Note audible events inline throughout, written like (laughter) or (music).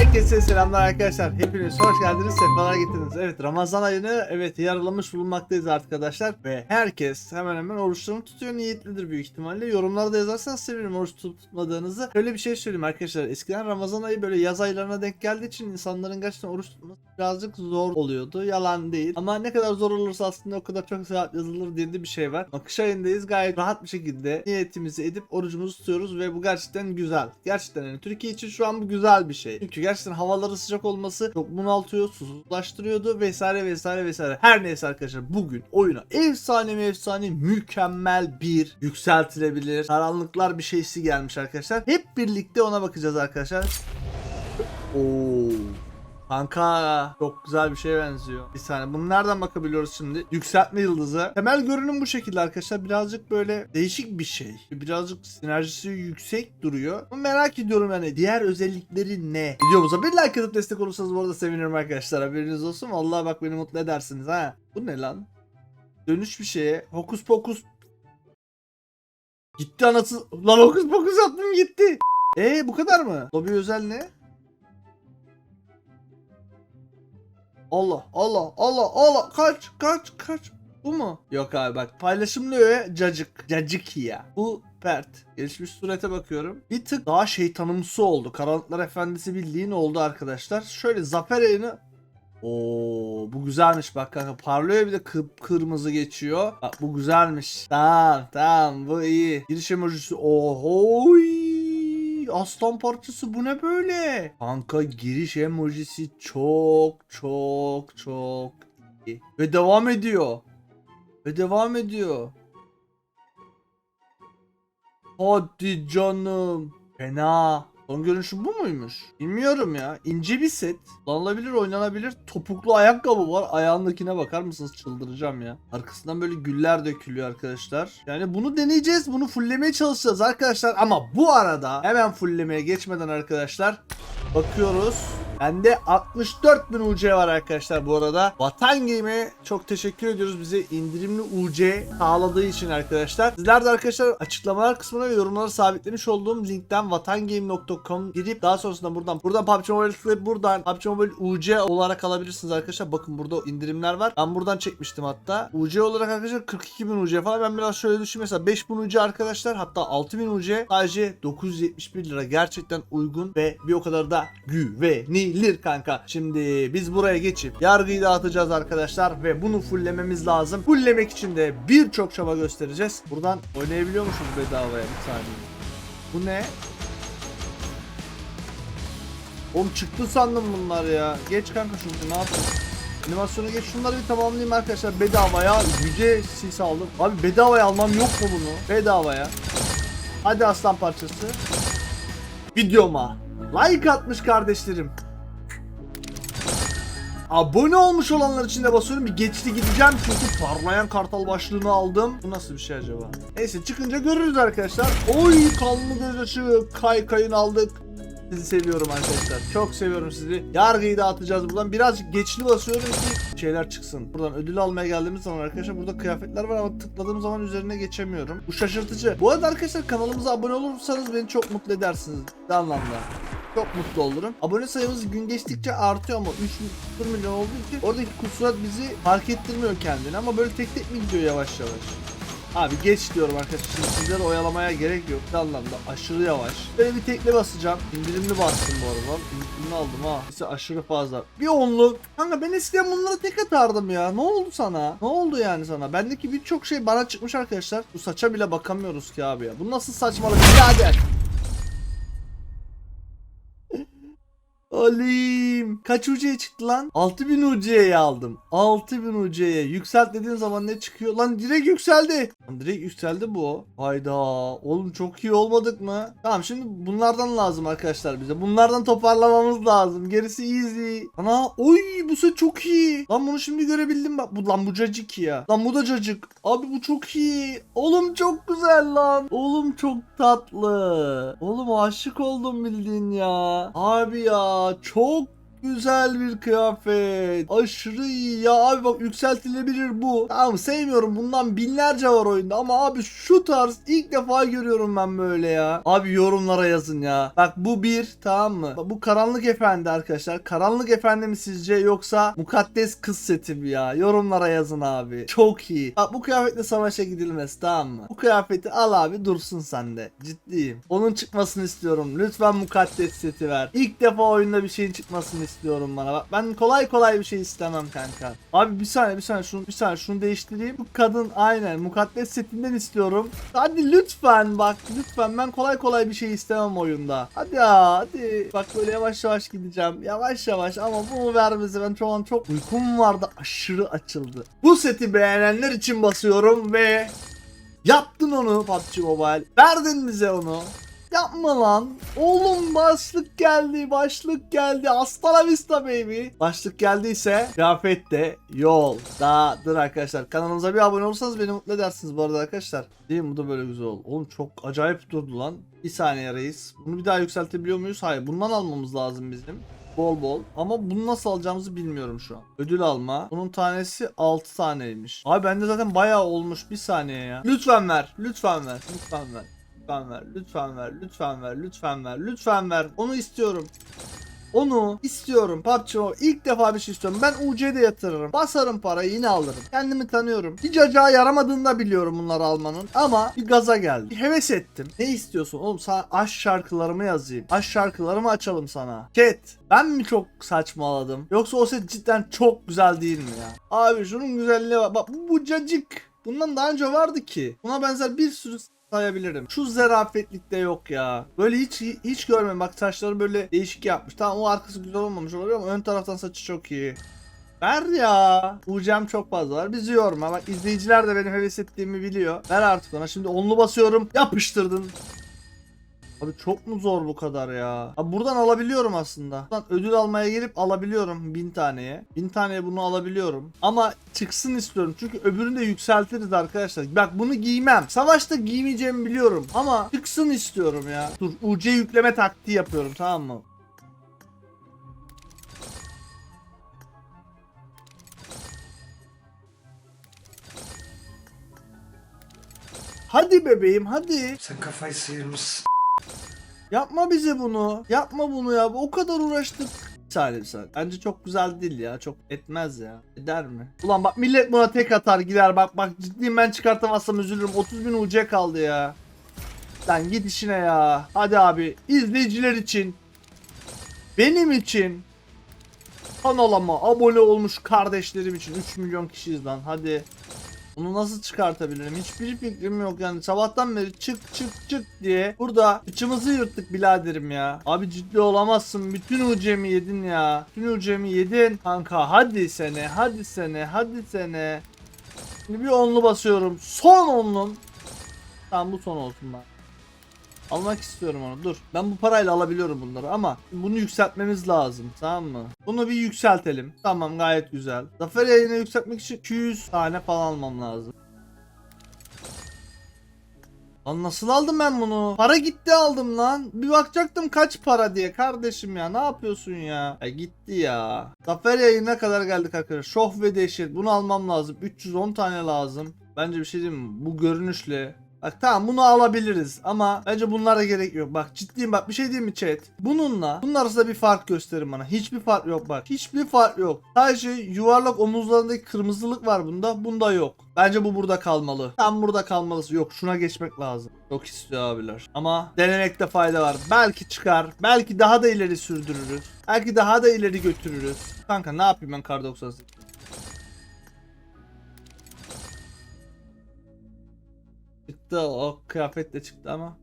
Herkese selamlar arkadaşlar. Hepiniz hoş geldiniz. Sefalar getirdiniz. Evet Ramazan ayını evet yarılamış bulunmaktayız arkadaşlar. Ve herkes hemen hemen oruçlarını tutuyor. Niyetlidir büyük ihtimalle. Yorumlarda yazarsanız sevinirim oruç tutup tutmadığınızı. Şöyle bir şey söyleyeyim arkadaşlar. Eskiden Ramazan ayı böyle yaz aylarına denk geldiği için insanların gerçekten oruç tutması birazcık zor oluyordu. Yalan değil. Ama ne kadar zor olursa aslında o kadar çok sevap yazılır diye bir şey var. Ama kış ayındayız. Gayet rahat bir şekilde niyetimizi edip orucumuzu tutuyoruz ve bu gerçekten güzel. Gerçekten yani Türkiye için şu an bu güzel bir şey. Çünkü gerçekten havaları sıcak olması çok bunaltıyor, susuzlaştırıyordu vesaire vesaire vesaire. Her neyse arkadaşlar bugün oyuna efsane mi efsane mükemmel bir yükseltilebilir karanlıklar bir şeysi gelmiş arkadaşlar. Hep birlikte ona bakacağız arkadaşlar. Oo. Kanka çok güzel bir şeye benziyor. Bir saniye bunu nereden bakabiliyoruz şimdi? Yükseltme yıldızı. Temel görünüm bu şekilde arkadaşlar. Birazcık böyle değişik bir şey. Birazcık sinerjisi yüksek duruyor. Ama merak ediyorum yani diğer özellikleri ne? Videomuza bir like atıp destek olursanız bu arada sevinirim arkadaşlar. Haberiniz olsun. Vallahi bak beni mutlu edersiniz ha. Bu ne lan? Dönüş bir şeye. Hokus pokus. Gitti anası. Lan hokus pokus yaptım gitti. E bu kadar mı? Lobi özel ne? Allah Allah Allah Allah kaç kaç kaç bu mu? Yok abi bak paylaşımlı öğe cacık cacık ya. Bu pert. Gelişmiş surete bakıyorum. Bir tık daha şeytanımsı oldu. Karanlıklar Efendisi bildiğin oldu arkadaşlar. Şöyle zafer yayını Oo bu güzelmiş bak kanka parlıyor bir de kırmızı geçiyor. Bak bu güzelmiş. Tamam tamam bu iyi. Giriş emojisi ohoy. Aslan parçası bu ne böyle? Kanka giriş emojisi çok çok çok iyi. Ve devam ediyor. Ve devam ediyor. Hadi canım. Fena. Son görünüşü bu muymuş? Bilmiyorum ya. İnce bir set. Kullanılabilir, oynanabilir. Topuklu ayakkabı var. Ayağındakine bakar mısınız? Çıldıracağım ya. Arkasından böyle güller dökülüyor arkadaşlar. Yani bunu deneyeceğiz. Bunu fulllemeye çalışacağız arkadaşlar. Ama bu arada hemen fulllemeye geçmeden arkadaşlar bakıyoruz. Bende 64 bin UC var arkadaşlar bu arada. Vatan Game'e çok teşekkür ediyoruz bize indirimli UC sağladığı için arkadaşlar. Sizler de arkadaşlar açıklamalar kısmına ve yorumlara sabitlemiş olduğum linkten vatangame.com girip daha sonrasında buradan buradan PUBG Mobile tıklayıp buradan PUBG Mobile UC olarak alabilirsiniz arkadaşlar. Bakın burada indirimler var. Ben buradan çekmiştim hatta. UC olarak arkadaşlar 42 bin UC falan. Ben biraz şöyle düşün mesela 5 bin UC arkadaşlar hatta 6 bin UC sadece 971 lira gerçekten uygun ve bir o kadar da güvenilir kanka. Şimdi biz buraya geçip yargıyı dağıtacağız arkadaşlar ve bunu fulllememiz lazım. Fulllemek için de birçok çaba göstereceğiz. Buradan oynayabiliyormuşuz bedavaya bir saniye. Bu ne? Oğlum çıktı sandım bunlar ya. Geç kanka şunu ne yapayım? Animasyonu geç şunları bir tamamlayayım arkadaşlar bedavaya yüce sis aldım. Abi bedavaya almam yok mu bunu? Bedavaya. Hadi aslan parçası. Videoma like atmış kardeşlerim. Abone olmuş olanlar için de basıyorum. Bir geçti gideceğim çünkü parlayan kartal başlığını aldım. Bu nasıl bir şey acaba? Neyse çıkınca görürüz arkadaşlar. Oy kanlı göz ışığı kaykayın aldık. Sizi seviyorum arkadaşlar. Çok seviyorum sizi. Yargıyı dağıtacağız buradan. Birazcık geçli basıyorum ki şeyler çıksın. Buradan ödül almaya geldiğimiz zaman arkadaşlar burada kıyafetler var ama tıkladığım zaman üzerine geçemiyorum. Bu şaşırtıcı. Bu arada arkadaşlar kanalımıza abone olursanız beni çok mutlu edersiniz. Bir anlamda. Çok mutlu olurum. Abone sayımız gün geçtikçe artıyor ama 3 milyon olduğu için oradaki kusurat bizi fark ettirmiyor kendini ama böyle tek tek mi gidiyor yavaş yavaş? Abi geç diyorum arkadaşlar. Sizleri oyalamaya gerek yok. Bir anlamda aşırı yavaş. Böyle bir tekle basacağım. İndirimli bastım bu arada. İndirimli aldım ha. İşte aşırı fazla. Bir onluk. Kanka ben eskiden bunları tek atardım ya. Ne oldu sana? Ne oldu yani sana? Bendeki birçok şey bana çıkmış arkadaşlar. Bu saça bile bakamıyoruz ki abi ya. Bu nasıl saçmalık birader? Alim. Kaç UC'ye çıktı lan? 6000 UC'ye aldım. 6000 UC'ye. Yükselt dediğin zaman ne çıkıyor? Lan direkt yükseldi. Lan direkt yükseldi bu. Hayda. Oğlum çok iyi olmadık mı? Tamam şimdi bunlardan lazım arkadaşlar bize. Bunlardan toparlamamız lazım. Gerisi easy. Ana oy bu set çok iyi. Lan bunu şimdi görebildim bak. Bu lan bu cacık ya. Lan bu da cacık. Abi bu çok iyi. Oğlum çok güzel lan. Oğlum çok tatlı. Oğlum aşık oldum bildiğin ya. Abi ya çok güzel bir kıyafet. Aşırı iyi ya abi bak yükseltilebilir bu. Tamam sevmiyorum bundan binlerce var oyunda ama abi şu tarz ilk defa görüyorum ben böyle ya. Abi yorumlara yazın ya. Bak bu bir tamam mı? Bak, Bu karanlık efendi arkadaşlar. Karanlık efendi mi sizce yoksa mukaddes kız seti mi ya? Yorumlara yazın abi. Çok iyi. Bak bu kıyafetle savaşa gidilmez tamam mı? Bu kıyafeti al abi dursun sende. Ciddiyim. Onun çıkmasını istiyorum. Lütfen mukaddes seti ver. İlk defa oyunda bir şeyin çıkmasını istiyorum bana. Bak ben kolay kolay bir şey istemem kanka. Abi bir saniye bir saniye şunu bir saniye şunu değiştireyim. Bu kadın aynen mukaddes setinden istiyorum. Hadi lütfen bak lütfen ben kolay kolay bir şey istemem oyunda. Hadi ya hadi. Bak böyle yavaş yavaş gideceğim. Yavaş yavaş ama bunu ver bize. Ben şu an çok uykum vardı. Aşırı açıldı. Bu seti beğenenler için basıyorum ve Yaptın onu PUBG Mobile. Verdin bize onu. Yapma lan. Oğlum başlık geldi. Başlık geldi. Hasta la vista baby. Başlık geldiyse kıyafet de yoldadır arkadaşlar. Kanalımıza bir abone olursanız beni mutlu edersiniz bu arada arkadaşlar. Değil mi? Bu da böyle güzel oldu. Oğlum çok acayip durdu lan. Bir saniye reis. Bunu bir daha yükseltebiliyor muyuz? Hayır. Bundan almamız lazım bizim. Bol bol. Ama bunu nasıl alacağımızı bilmiyorum şu an. Ödül alma. Bunun tanesi 6 taneymiş. Abi bende zaten bayağı olmuş. Bir saniye ya. Lütfen ver. Lütfen ver. Lütfen ver. Lütfen ver. Lütfen ver. Lütfen ver. Lütfen ver. Lütfen ver. Onu istiyorum. Onu istiyorum PUBG Mobile. İlk defa bir şey istiyorum. Ben UC'de yatırırım. Basarım parayı yine alırım. Kendimi tanıyorum. Hiç acağı yaramadığını da biliyorum bunları almanın. Ama bir gaza geldim. Bir heves ettim. Ne istiyorsun oğlum? Sana aşk şarkılarımı yazayım. Aşk şarkılarımı açalım sana. Cat. Ben mi çok saçmaladım? Yoksa o set cidden çok güzel değil mi ya? Abi şunun güzelliğine bak. Bak bu, bu cacık. Bundan daha önce vardı ki. Buna benzer bir sürü sayabilirim. Şu zerafetlikte yok ya. Böyle hiç hiç görmedim. Bak saçları böyle değişik yapmış. Tamam o arkası güzel olmamış olabilir ama ön taraftan saçı çok iyi. Ver ya. Ucam çok fazla var. Bizi yorma. Bak izleyiciler de benim heves ettiğimi biliyor. Ver artık ona. Şimdi onlu basıyorum. Yapıştırdın. Abi çok mu zor bu kadar ya? Abi buradan alabiliyorum aslında. Buradan ödül almaya gelip alabiliyorum bin taneye. Bin taneye bunu alabiliyorum. Ama çıksın istiyorum. Çünkü öbürünü de yükseltiriz arkadaşlar. Bak bunu giymem. Savaşta giymeyeceğimi biliyorum. Ama çıksın istiyorum ya. Dur UC yükleme taktiği yapıyorum tamam mı? Hadi bebeğim hadi. Sen kafayı sıyırmışsın. Yapma bize bunu. Yapma bunu ya. O kadar uğraştık. Bir saniye bir saniye. Bence çok güzel değil ya. Çok etmez ya. Eder mi? Ulan bak millet buna tek atar gider. Bak bak ciddiyim ben çıkartamazsam üzülürüm. 30 bin UC kaldı ya. Lan git işine ya. Hadi abi. izleyiciler için. Benim için. Kanalıma abone olmuş kardeşlerim için. 3 milyon kişiyiz lan. Hadi. Bunu nasıl çıkartabilirim? Hiçbir fikrim yok yani. Sabahtan beri çık çık çık diye burada içimizi yırttık biraderim ya. Abi ciddi olamazsın. Bütün ucemi yedin ya. Bütün ucemi yedin. Kanka hadi sene, hadi sene, hadi sene. Şimdi bir onlu basıyorum. Son onlum. Tamam bu son olsun ben. Almak istiyorum onu. Dur. Ben bu parayla alabiliyorum bunları ama bunu yükseltmemiz lazım. Tamam mı? Bunu bir yükseltelim. Tamam gayet güzel. Zafer yayını yükseltmek için 200 tane falan almam lazım. Lan nasıl aldım ben bunu? Para gitti aldım lan. Bir bakacaktım kaç para diye kardeşim ya. Ne yapıyorsun ya? Ya gitti ya. Zafer yayına kadar geldik arkadaşlar. Şof ve dehşet. Bunu almam lazım. 310 tane lazım. Bence bir şey diyeyim mi? Bu görünüşle Bak tamam bunu alabiliriz ama bence bunlara gerek yok. Bak ciddiyim bak bir şey diyeyim mi chat? Bununla bunun arasında bir fark gösterin bana. Hiçbir fark yok bak. Hiçbir fark yok. Sadece yuvarlak omuzlarındaki kırmızılık var bunda. Bunda yok. Bence bu burada kalmalı. Tam burada kalmalısı. Yok şuna geçmek lazım. Çok istiyor abiler. Ama denemekte fayda var. Belki çıkar. Belki daha da ileri sürdürürüz. Belki daha da ileri götürürüz. Kanka ne yapayım ben kar 98? Çıktı o kıyafetle çıktı ama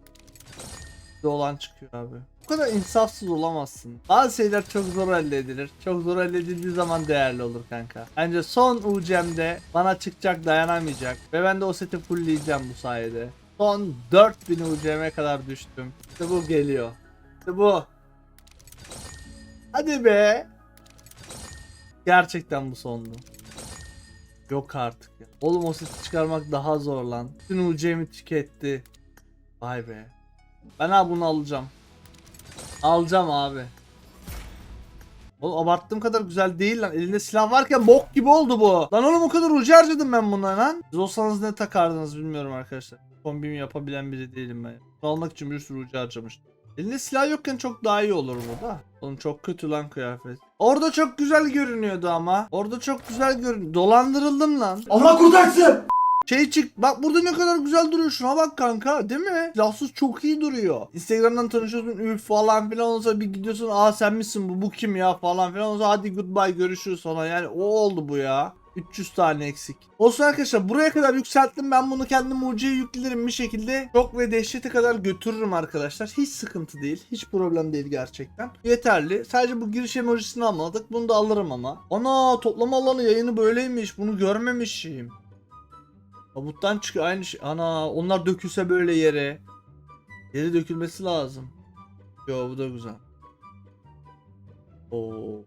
dolan çıkıyor abi. Bu kadar insafsız olamazsın. Bazı şeyler çok zor elde edilir. Çok zor elde edildiği zaman değerli olur kanka. Bence son UC'mde bana çıkacak dayanamayacak. Ve ben de o seti fullleyeceğim bu sayede. Son 4000 UC'me kadar düştüm. İşte bu geliyor. İşte bu. Hadi be. Gerçekten bu sondu. Yok artık ya. Oğlum o sesi çıkarmak daha zor lan. Bütün UC'mi tüketti. Vay be. Ben abi bunu alacağım. Alacağım abi. Oğlum abarttığım kadar güzel değil lan. Elinde silah varken bok gibi oldu bu. Lan oğlum o kadar ucu harcadım ben buna lan. Siz olsanız ne takardınız bilmiyorum arkadaşlar. Kombimi yapabilen biri değilim ben. Almak için bir sürü ucu harcamıştım. Elinde silah yokken çok daha iyi olur bu da. Oğlum çok kötü lan kıyafet. Orada çok güzel görünüyordu ama. Orada çok güzel görün. Dolandırıldım lan. Allah kurtarsın. Şey çık bak burada ne kadar güzel duruyor şuna bak kanka değil mi? Silahsız çok iyi duruyor. Instagram'dan tanışıyorsun üf falan filan olsa bir gidiyorsun aa sen misin bu bu kim ya falan filan olsa hadi goodbye görüşürüz sonra yani o oldu bu ya. 300 tane eksik. Olsun arkadaşlar buraya kadar yükselttim ben bunu kendim mucize yüklerim bir şekilde çok ve dehşete kadar götürürüm arkadaşlar. Hiç sıkıntı değil. Hiç problem değil gerçekten. Yeterli. Sadece bu giriş emojisini almadık. Bunu da alırım ama. Ana toplama alanı yayını böyleymiş. Bunu görmemişim. Tabuttan çıkıyor aynı şey. Ana onlar dökülse böyle yere. Yere dökülmesi lazım. Yo bu da güzel. Oo.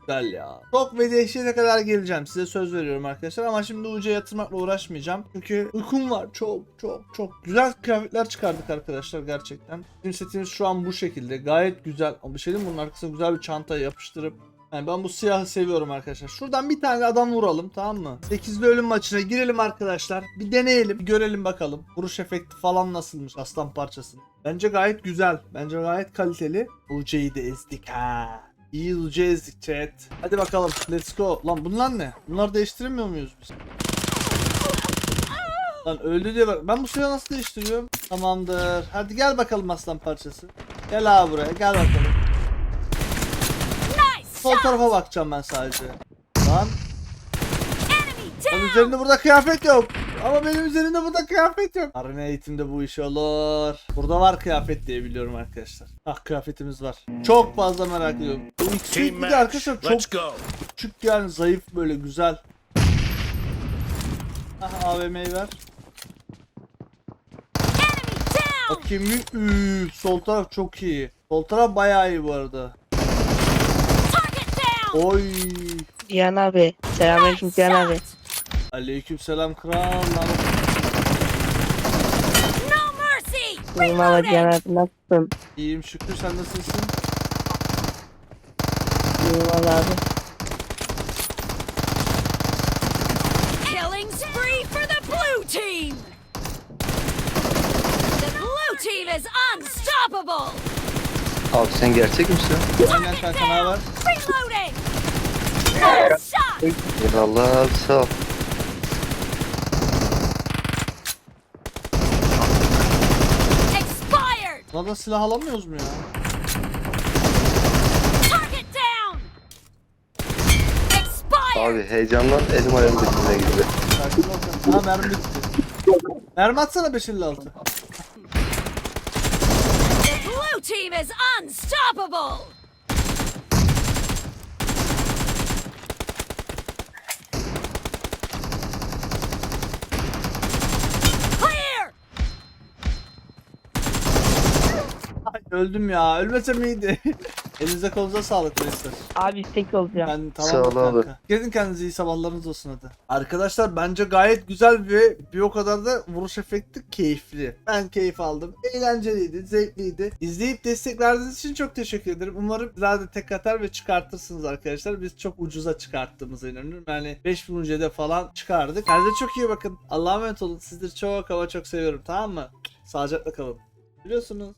Güzel ya. Çok ve dehşete kadar geleceğim. Size söz veriyorum arkadaşlar ama şimdi UC yatırmakla uğraşmayacağım. Çünkü uykum var. Çok çok çok. Güzel kıyafetler çıkardık arkadaşlar gerçekten. Bizim setimiz şu an bu şekilde. Gayet güzel. Bir şey diyeyim bunun arkasına güzel bir çanta yapıştırıp yani ben bu siyahı seviyorum arkadaşlar. Şuradan bir tane adam vuralım tamam mı? 8'li ölüm maçına girelim arkadaşlar. Bir deneyelim. Bir görelim bakalım. Vuruş efekti falan nasılmış aslan parçası. Bence gayet güzel. Bence gayet kaliteli. UC'yi de ezdik ha. İyi UC ezdik chat. Hadi bakalım let's go. Lan bunlar ne? Bunları değiştiremiyor muyuz biz? Lan öldü diye bak. Ben bu silahı nasıl değiştiriyorum? Tamamdır. Hadi gel bakalım aslan parçası. Gel abi buraya gel bakalım. Sol tarafa bakacağım ben sadece. Lan down! üzerinde burada kıyafet yok. Ama benim üzerimde burada kıyafet yok. Arena eğitimde bu iş olur. Burada var kıyafet diye biliyorum arkadaşlar. Ah kıyafetimiz var. Çok fazla merak ediyorum. Bu Team X-Suite bir de arkadaşlar çok küçük yani zayıf böyle güzel. Ah AVM'yi ver. Bakayım Üf, sol taraf çok iyi. Sol taraf bayağı iyi bu arada. Oy. Cihan abi. Selamünaleyküm Cihan abi. Aleykümselam kral. No mercy! Valla Cihan abi nasılsın? İyiyim şükür sen nasılsın? İyiyim valla abi. Killing spree for the blue team! The blue team is unstoppable! Abi sen gerçek misin? Aynen kanka ne? Reloading! Shot! Eyvallah sağ ol. Expired! Da silah alamıyoruz mu ya? Target down! Expired! Abi heyecandan elim ayağım dikine gitti. Sakin ol sen. Ha mermi bitti. Mermi atsana 556. The blue team is unstoppable! Öldüm ya. Ölmesem iyiydi. (laughs) Elinize kolunuza sağlık reisler. Abi istek olacağım. Ben tamam Sağ ol kanka. abi. Gelin kendinize iyi sabahlarınız olsun hadi. Arkadaşlar bence gayet güzel ve bir o kadar da vuruş efekti keyifli. Ben keyif aldım. Eğlenceliydi, zevkliydi. İzleyip destek verdiğiniz için çok teşekkür ederim. Umarım sizler de tek atar ve çıkartırsınız arkadaşlar. Biz çok ucuza çıkarttığımıza inanıyorum. Yani 5000 UC'de falan çıkardık. Kendinize çok iyi bakın. Allah'a emanet olun. Sizleri çok ama çok seviyorum tamam mı? Sağlıcakla kalın. Biliyorsunuz.